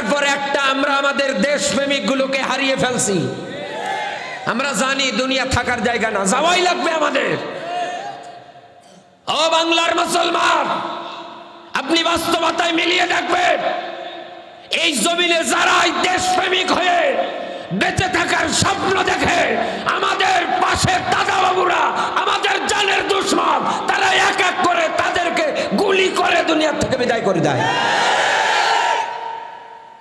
একটার পর একটা আমরা আমাদের দেশপ্রেমিক গুলোকে হারিয়ে ফেলছি। আমরা জানি দুনিয়া থাকার জায়গা না, যাওয়াই লাগবে আমাদের। ও বাংলার মুসলমান, আপনি বাস্তবতায় মিলিয়ে দেখবেন, এই জমিনে যারাই দেশপ্রেমিক হয়ে বেঁচে থাকার স্বপ্ন দেখে, আমাদের পাশের দাদা বাবুরা, আমাদের জানের দুশ্মন, তারা এক এক করে তাদেরকে গুলি করে দুনিয়ার থেকে বিদায় করে দেয়।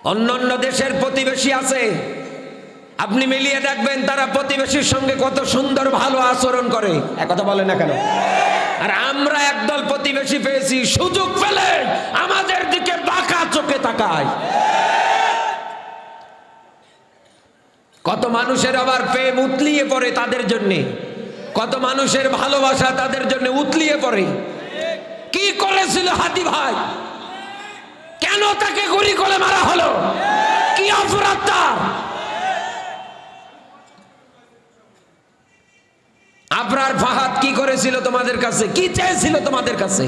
অন্য অন্য দেশের প্রতিবেশী আছে। আপনি মিলিয়ে দেখবেন তারা প্রতিবেশীর সঙ্গে কত সুন্দর ভালো আচরণ করে। একথা বলে না কেন? আর আমরা একদল প্রতিবেশী পেয়েছি সুযোগ পেলে আমাদের দিকে বাঁকা চোখে তাকায়। কত মানুষের আবার প্রেম উতলিয়ে পড়ে তাদের জন্য। কত মানুষের ভালোবাসা তাদের জন্য উতলিয়ে পড়ে। কি করেছিল হাতি ভাই? কেন তাকে গুলি করে মারা হলো? কি অপরাধ তার? আবরার ফাহাদ কি করেছিল তোমাদের কাছে? কি চেয়েছিল তোমাদের কাছে?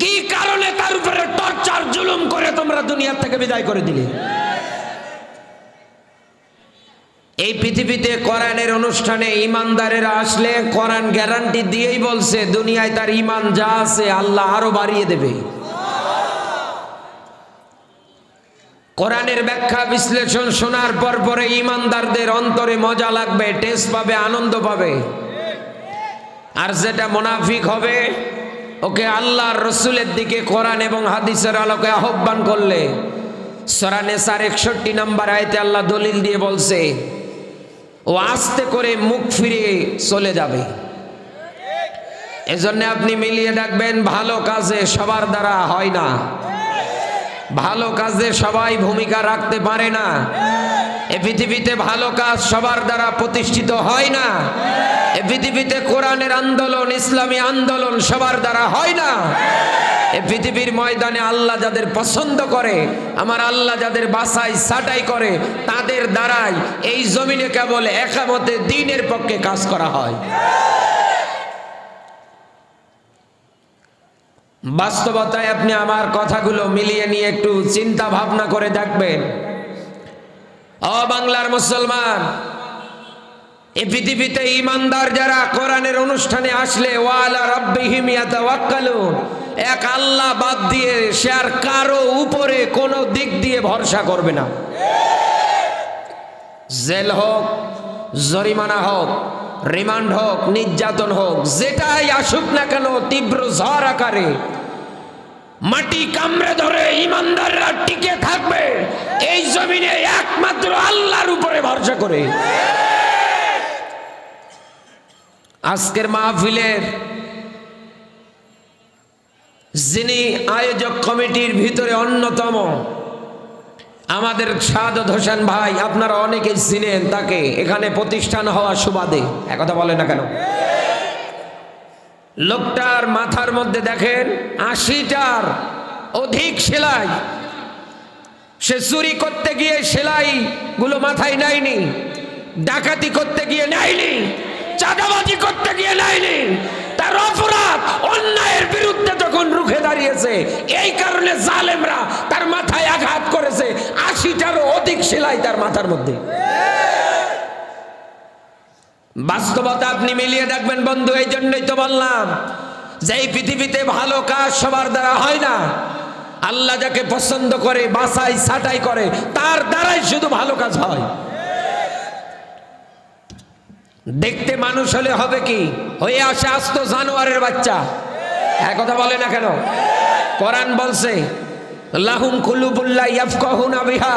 কি কারণে তার উপরে টর্চার, জুলুম করে তোমরা দুনিয়ার থেকে বিদায় করে দিলে? এই পৃথিবীতে কোরআনের অনুষ্ঠানে ইমানদারেরা আসলে কোরআন গ্যারান্টি দিয়েই বলছে, দুনিয়ায় তার ইমান যা আছে আল্লাহ আরও বাড়িয়ে দেবে। কোরআনের ব্যাখ্যা বিশ্লেষণ শোনার পর পরে ইমানদারদের অন্তরে মজা লাগবে টেস্ট পাবে, আনন্দ পাবে। আর যেটা মোনাফিক হবে, ওকে আল্লাহর রসুলের দিকে কোরআন এবং হাদিসের আলোকে আহ্বান করলে। সরানে সার একষট্টি নাম্বার আয়তে আল্লাহ দলিল দিয়ে বলছে, ও আস্তে করে মুখ ফিরিয়ে চলে যাবে। এজন্য আপনি মিলিয়ে দেখবেন ভালো কাজে সবার দ্বারা হয় না। ভালো কাজে সবাই ভূমিকা রাখতে পারে না। এ পৃথিবীতে ভালো কাজ সবার দ্বারা প্রতিষ্ঠিত হয় না। এ পৃথিবীতে কোরআনের আন্দোলন, ইসলামী আন্দোলন সবার দ্বারা হয় না। এ পৃথিবীর ময়দানে আল্লাহ যাদের পছন্দ করে, আমার আল্লাহ যাদের বাসাই সাটাই করে, তাদের দ্বারাই এই জমিনে কেবল একামতে দিনের পক্ষে কাজ করা হয়। বাস্তবতায় আপনি আমার কথাগুলো মিলিয়ে নিয়ে একটু চিন্তা ভাবনা করে দেখবেন। ও বাংলার মুসলমান, এ পৃথিবীতে ইমানদার যারা কোরআনের অনুষ্ঠানে আসলে, ওয়ালা রব্বিহিম ইয়াতাওয়াক্কালুন, এক আল্লাহ বাদ দিয়ে সে আর কারও উপরে কোনো দিক দিয়ে ভরসা করবে না। জেল হোক, জরিমানা হোক রিমান্ড হোক, নির্যাতন হোক, যেটাই আসুক না কেন, তীব্র ঝড় আকারে মাটি কামড়ে ধরে ইমানদাররা টিকে থাকবে। এই জমিনে একমাত্র আল্লাহর উপরে ভরসা করে। আজকের মাহফিলের যিনি আয়োজক কমিটির ভিতরে অন্যতম আমাদের সাদত হোসেন ভাই, আপনারা অনেকেই চিনেন তাকে। এখানে প্রতিষ্ঠান হওয়া সুবাদে। একথা বলে না কেন? লোকটার মাথার মধ্যে দেখেন আশিটার অধিক সেলাই। সে চুরি করতে গিয়ে সেলাই গুলো মাথায় নেয়নি, ডাকাতি করতে গিয়ে নেয়নি, চাঁদাবাজি করতে গিয়ে নেয়নি তার অপরাধ অন্যায়ের বিরুদ্ধে যখন দাঁড়িয়েছে এই কারণে জালেমরা তার মাথায় আঘাত করেছে। আশিটারও অধিক সেলাই তার মাথার মধ্যে। বাস্তবতা আপনি মিলিয়ে দেখবেন বন্ধু এই জন্যই তো বললাম যে এই পৃথিবীতে ভালো কাজ সবার দ্বারা হয় না, আল্লাহ যাকে পছন্দ করে বাসাই সাটাই করে, তার দ্বারাই শুধু ভালো কাজ হয়। দেখতে মানুষ হলে হবে কি? হয়ে আসে আস্ত জানোয়ারের বাচ্চা। এক কথা বলে না কেন? কোরআন বলছে, লাহুম কুলুবুল্লাহ ইয়াফকাহুনা বিহা।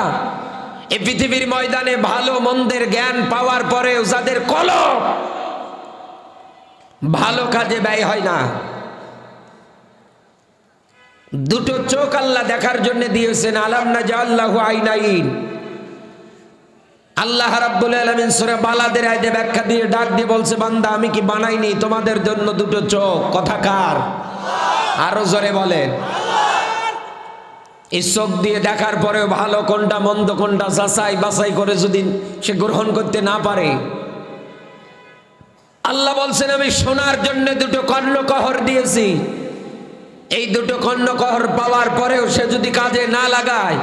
এই পৃথিবীর ময়দানে ভালো মন্দের জ্ঞান পাওয়ার পরেও যাদের কলম ভালো কাজে ব্যয় হয় না। দুটো চোখ আল্লাহ দেখার জন্য দিয়েছেন, আলাম না যা আল্লাহ আইনাইন। আল্লাহ রাব্বুল আলামিন সূরা বালাদের আয়াতে ব্যাখ্যা দিয়ে ডাক দিয়ে বলছে, বান্দা, আমি কি বানাইনি? তোমাদের জন্য দুটো চোখ, কথা কার? আরও জোরে বলেন। এই চোখ দিয়ে দেখার পরেও ভালো কোনটা মন্দ, কোনটা যাচাই বাছাই করে যদি সে গ্রহণ করতে না পারে। আল্লাহ বলছেন, আমি সোনার জন্য দুটো কর্ণকহর দিয়েছি। এই দুটো কর্ণকহর পাওয়ার পরেও সে যদি কাজে না লাগায়,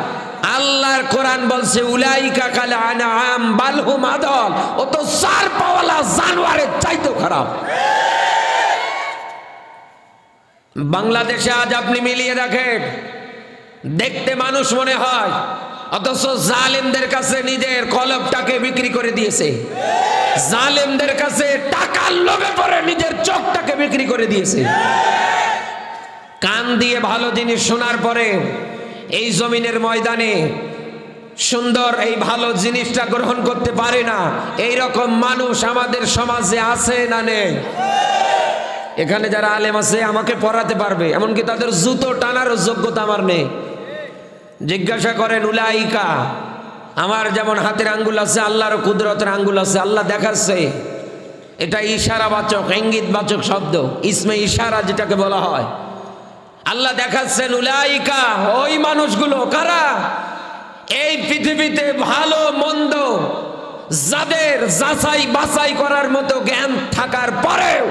আল্লাহর কোরআন বলছে, উলাইকা কালে আনাম বালহুম আদল। ও তো সার পাওয়ালা জানোয়ারের চাইতো খারাপ। বাংলাদেশে আজ আপনি মিলিয়ে দেখেন। দেখতে মানুষ মনে হয়, অথচ জালেমদের কাছে নিজের কলবটাকে বিক্রি করে দিয়েছে। জালেমদের কাছে টাকার লোভে পড়ে নিজের চোখটাকে বিক্রি করে দিয়েছে। কান দিয়ে ভালো জিনিস শোনার পরে এই জমিনের ময়দানে সুন্দর এই ভালো জিনিসটা গ্রহণ করতে পারে না। এই রকম মানুষ আমাদের সমাজে আছে না নেই? এখানে যারা আলেম আছে, আমাকে পড়াতে পারবে। এমনকি তাদের জুতো টানারও যোগ্যতা আমার নেই। জিজ্ঞাসা করেন, উলাইকা, আমার যেমন হাতের আঙ্গুল আছে, আল্লাহর কুদরতের আঙ্গুল আছে, আল্লাহ দেখাচ্ছে। এটা ইশারা বাচক ইঙ্গিত বাচক শব্দ, ইসমে ইশারা যেটাকে বলা হয়। আল্লাহ দেখাচ্ছেন, উলাইকা, ওই মানুষগুলো কারা? এই পৃথিবীতে ভালো, মন্দ, যাদের যাচাই বাছাই করার মতো জ্ঞান থাকার পরেও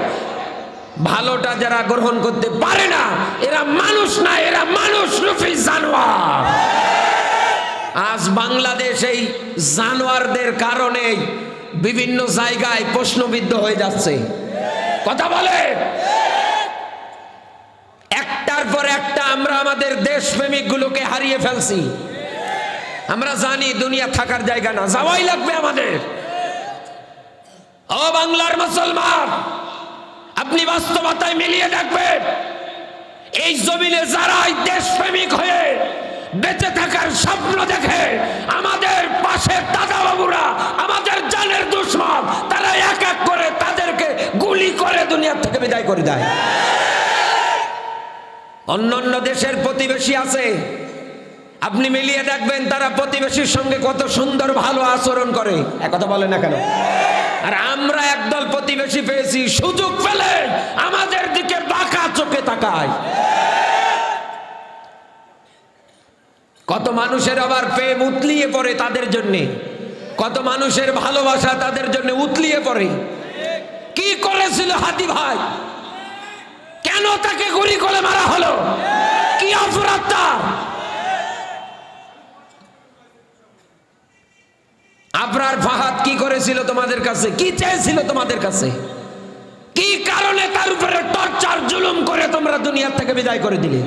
ভালোটা যারা গ্রহণ করতে পারে না, এরা মানুষ না, এরা মানুষ রূপী জানোয়ার। আজ বাংলাদেশ এই জানোয়ারদের কারণে বিভিন্ন জায়গায় প্রশ্নবিদ্ধ হয়ে যাচ্ছে। কথা বলে? একটার পর একটা আমরা আমাদের দেশপ্রেমিক গুলোকে হারিয়ে ফেলছি। আমরা জানি দুনিয়া থাকার জায়গা না, যাওয়াই লাগবে আমাদের। ও বাংলার মুসলমান! আপনি বাস্তবতায় মিলিয়ে দেখবেন, এই জমিনে যারাই দেশপ্রেমিক হয়ে বেঁচে থাকার স্বপ্ন দেখে, আমাদের পাশের বাবুরা আমাদের জানের দুশ্মন, তারা এক এক করে তাদেরকে গুলি করে দুনিয়ার থেকে বিদায় করে দেয়। অন্য অন্য দেশের প্রতিবেশী আছে, আপনি মিলিয়ে দেখবেন তারা প্রতিবেশীর সঙ্গে কত সুন্দর ভালো আচরণ করে। একথা বলে না কেন? আর আমরা একদল প্রতিবেশী পেয়েছি। সুযোগ পেলে আমাদের দিকে বাঁকা চোখে তাকায়। কত মানুষের আবার প্রেম উতলিয়ে পড়ে তাদের জন্যে। কত মানুষের ভালোবাসা তাদের জন্য উতলিয়ে পড়ে। কি করেছিল হাতি ভাই? কেন তাকে গুলি করে মারা হলো? কি অপরাধ তার? আবরার ফাহাদ কি করেছিল তোমাদের কাছে? কি চেয়েছিল তোমাদের কাছে? কি কারণে তার উপরে টর্চার, জুলুম করে তোমরা দুনিয়ার থেকে বিদায় করে দিলে?